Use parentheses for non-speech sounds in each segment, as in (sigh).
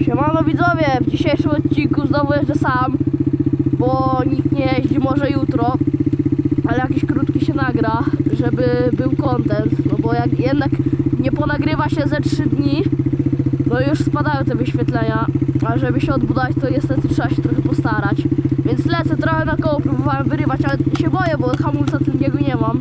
Siemano widzowie, w dzisiejszym odcinku znowu jeżdżę sam, bo nikt nie jeździ może jutro, ale jakiś krótki się nagra, żeby był content, no bo jak jednak nie ponagrywa się ze 3 dni, no już spadają te wyświetlenia, a żeby się odbudować to niestety trzeba się trochę postarać, więc lecę trochę na koło, próbowałem wyrywać, ale się boję, bo hamulca tylniego nie mam,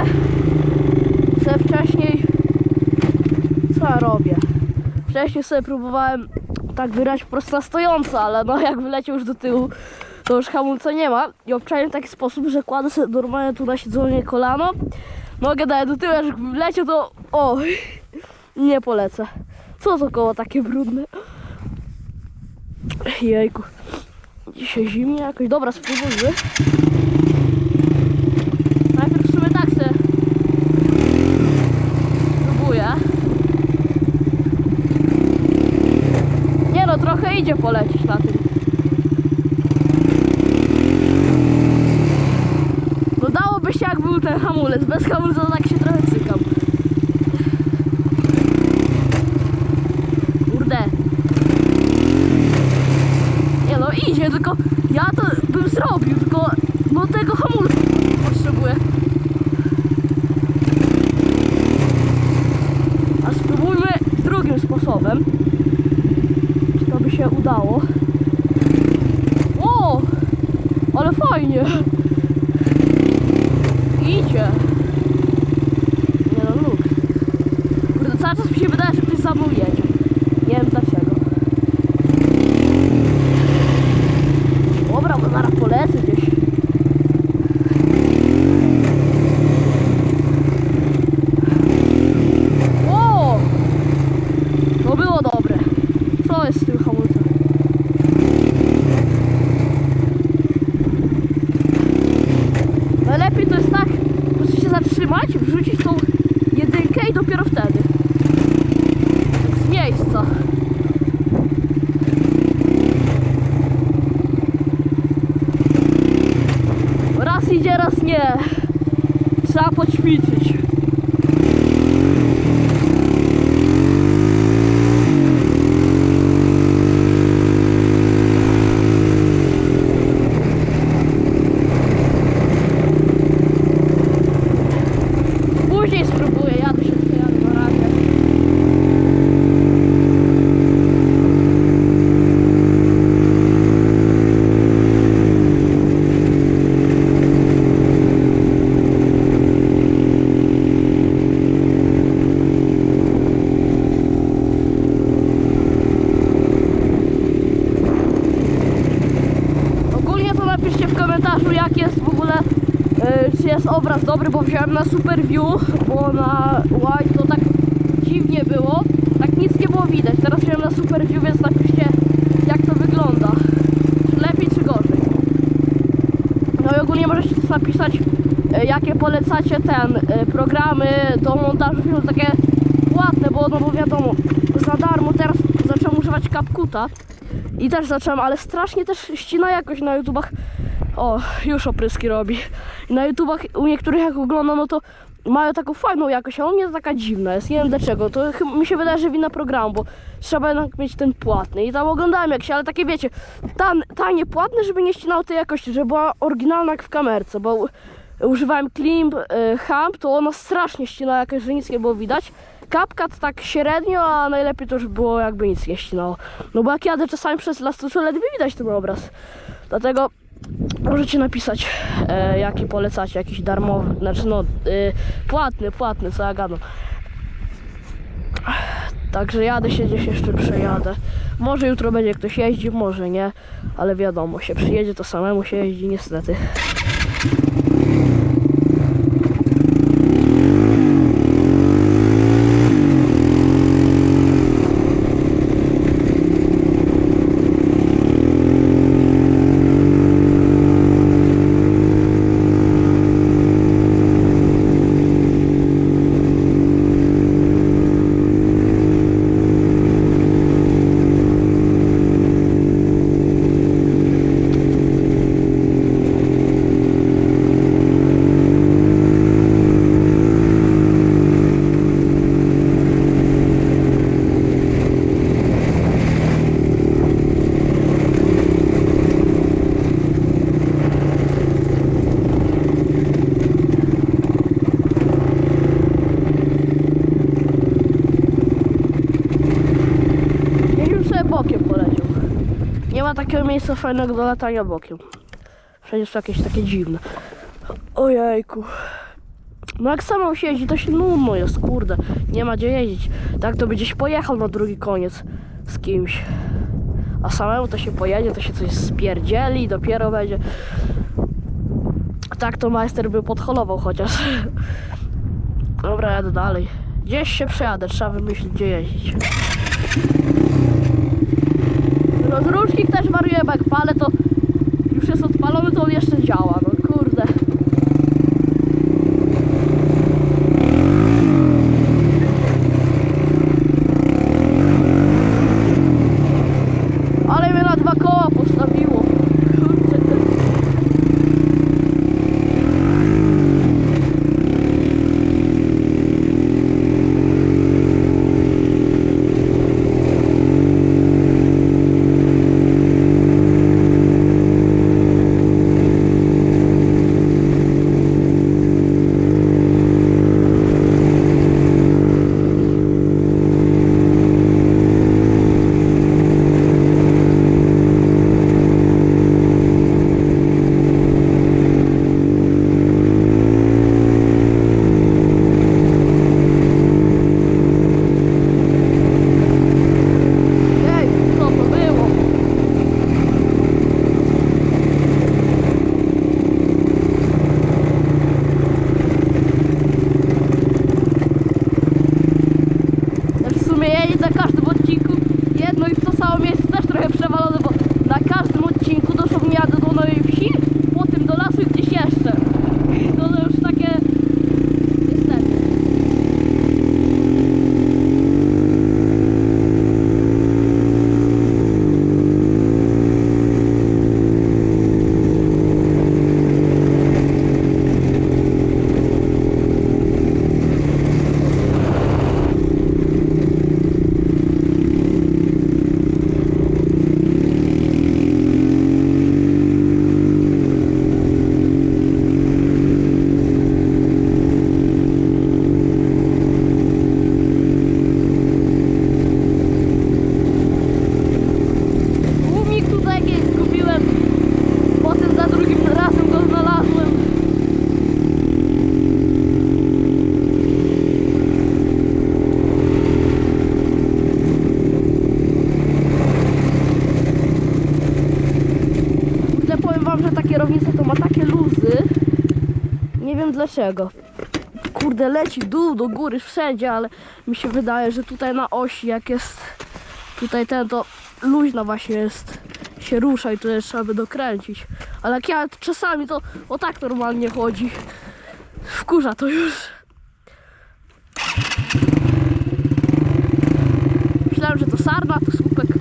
ogólnie sobie wcześniej co ja robię? Wcześniej sobie próbowałem tak wyrać prosto stojąco, ale no jak wyleciał już do tyłu, to już hamulca nie ma i obczaiłem w taki sposób, że kładę sobie normalnie tu na siedzenie kolano, nogę daję do tyłu, jak wleciał to o, nie polecę. Co to koło takie brudne? Jejku. Dzisiaj zimnie jakoś. Dobra, spróbujmy. Najpierw w sumie tak se próbuję. Nie no, polecieć na tym. No dałoby się jak był ten hamulec. Bez hamulca tak się trochę cykam. Kurde. Nie no, idzie, tylko ja to bym zrobił, tylko no tego hamulca potrzebuję. A spróbujmy drugim sposobem. Czy to by się udało? O! Ale fajnie! Idzie! Nie no, luk. Kurde, cały czas mi się wydaje, że ktoś za mną jedzie. Nie wiem dlaczego. Dobra, bo zaraz polecę gdzieś. O! To było dobre. Co jest z tym hamulcem? nie. Trzeba poćwiczyć. Później spróbuję, jadę się przejadę na razie. Ogólnie to napiszcie w komentarzu jak jest w ogóle, e, czy jest obraz dobry, bo wziąłem na super view, bo na white to tak dziwnie było, tak nic nie było widać. Teraz wziąłem na super view, więc napiszcie jak to wygląda. Czy lepiej, czy gorzej. No i ogólnie możecie napisać e, jakie polecacie ten e, programy do montażu filmu, takie płatne, bo no bo wiadomo, za darmo teraz zacząłem używać CapCuta. I też zacząłem, ale strasznie też ścina jakoś na YouTubach. O, już opryski robi. Na YouTubach u niektórych jak oglądam, no to mają taką fajną jakość, a u mnie jest taka dziwna jest. Nie wiem dlaczego. To mi się wydaje, że wina programu, bo trzeba jednak mieć ten płatny. I tam oglądałem jak się, ale takie wiecie, tan, tanie płatne, żeby nie ścinało tej jakości, żeby była oryginalna jak w kamerce, bo używałem Klimp, y, Hump, to ono strasznie ścina jakoś, że nic nie było widać. CapCut tak średnio, a najlepiej to już było jakby nic nie ścinało. No bo jak jadę czasami przez las, to ledwie widać ten obraz. Dlatego możecie napisać, e, jaki polecacie, jakiś darmowy, znaczy no, y, płatny, płatny, co ja gadam. Także jadę się gdzieś jeszcze przejadę. Może jutro będzie ktoś jeździł, może nie, ale wiadomo, się przyjedzie to samemu się jeździ niestety. Niech już sobie bokiem poleciał. Nie ma takiego miejsca fajnego do latania bokiem. Wszędzie są jakieś takie dziwne. Ojejku. No jak samą się jeździ, to się nudno jest, kurde. Nie ma gdzie jeździć. Tak to by gdzieś pojechał na drugi koniec z kimś. A samemu to się pojedzie, to się coś spierdzieli i dopiero będzie. Tak to majster by podholował chociaż. (laughs) Dobra, jadę dalej. Gdzieś się przejadę, trzeba wymyślić gdzie jeździć. Rozrusznik też wariuje, bo jak palę to już jest odpalony, to on jeszcze działa, dlaczego. Kurde, leci dół, do góry, wszędzie, ale mi się wydaje, że tutaj na osi, jak jest tutaj ten, to luźna właśnie jest, się rusza i jest trzeba by dokręcić. Ale jak ja czasami to o tak normalnie chodzi. Wkurza to już. Myślałem, że to sarna, to słupek.